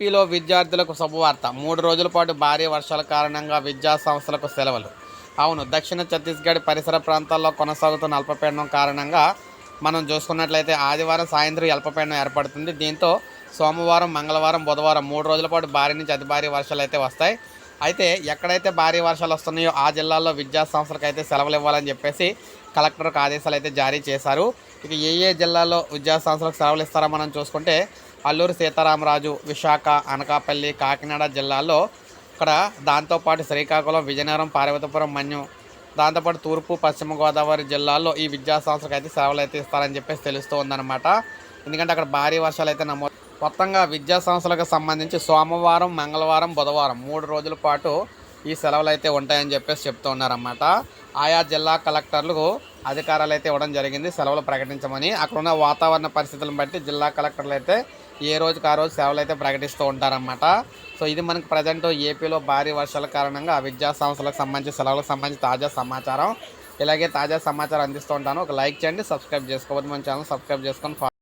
ఏపీలో విద్యార్థులకు శుభవార్త. మూడు రోజుల పాటు భారీ వర్షాల కారణంగా విద్యా సంస్థలకు సెలవులు. అవును దక్షిణ ఛత్తీస్గఢ్ పరిసర ప్రాంతాల్లో కొనసాగుతున్న అల్పపీడనం కారణంగా మనం చూసుకున్నట్లయితే ఆదివారం సాయంత్రం అల్పపీడనం ఏర్పడుతుంది. దీంతో సోమవారం మంగళవారం బుధవారం మూడు రోజుల పాటు భారీ నుంచి అతి భారీ వర్షాలు అయితే వస్తాయి. అయితే ఎక్కడైతే భారీ వర్షాలు వస్తున్నాయో ఆ జిల్లాల్లో విద్యా సంస్థలకు అయితే సెలవులు ఇవ్వాలని చెప్పేసి కలెక్టర్ ఆదేశాలు అయితే జారీ చేశారు. ఇక ఏ ఏ జిల్లాల్లో విద్యా సంస్థలకు సెలవులు ఇస్తారో మనం చూసుకుంటే అల్లూరు సీతారామరాజు విశాఖ అనకాపల్లి కాకినాడ జిల్లాల్లో ఇక్కడ దాంతోపాటు శ్రీకాకుళం విజయనగరం పార్వతీపురం మన్యం దాంతోపాటు తూర్పు పశ్చిమ గోదావరి జిల్లాల్లో ఈ విద్యా సంస్థలకు అయితే సెలవులు అయితే ఇస్తారని చెప్పేసి తెలుస్తూ ఉందన్నమాట ఎందుకంటే అక్కడ భారీ వర్షాలు అయితే నమోదు మొత్తంగా విద్యా సంస్థలకు సంబంధించి సోమవారం మంగళవారం బుధవారం మూడు రోజుల పాటు ఈ సెలవులు అయితే ఉంటాయని చెప్పేసి చెప్తూ ఉన్నారన్నమాట. ఆయా జిల్లా కలెక్టర్లకు అధికారాలు అయితే ఇవ్వడం జరిగింది సెలవులు ప్రకటించమని. అక్కడున్న వాతావరణ పరిస్థితులను బట్టి జిల్లా కలెక్టర్లు అయితే ఏ రోజుకి ఆ రోజు సెలవులు అయితే ప్రకటిస్తూ ఉంటారన్నమాట. సో ఇది మనకు ప్రజెంట్ ఏపీలో భారీ వర్షాల కారణంగా విద్యా సంస్థలకు సంబంధించి సెలవులకు సంబంధించి తాజా సమాచారం. ఇలాగే తాజా సమాచారం అందిస్తూ ఉంటాను. ఒక లైక్ చేయండి సబ్స్క్రైబ్ చేసుకోవద్దు. మన ఛానల్ సబ్స్క్రైబ్ చేసుకొని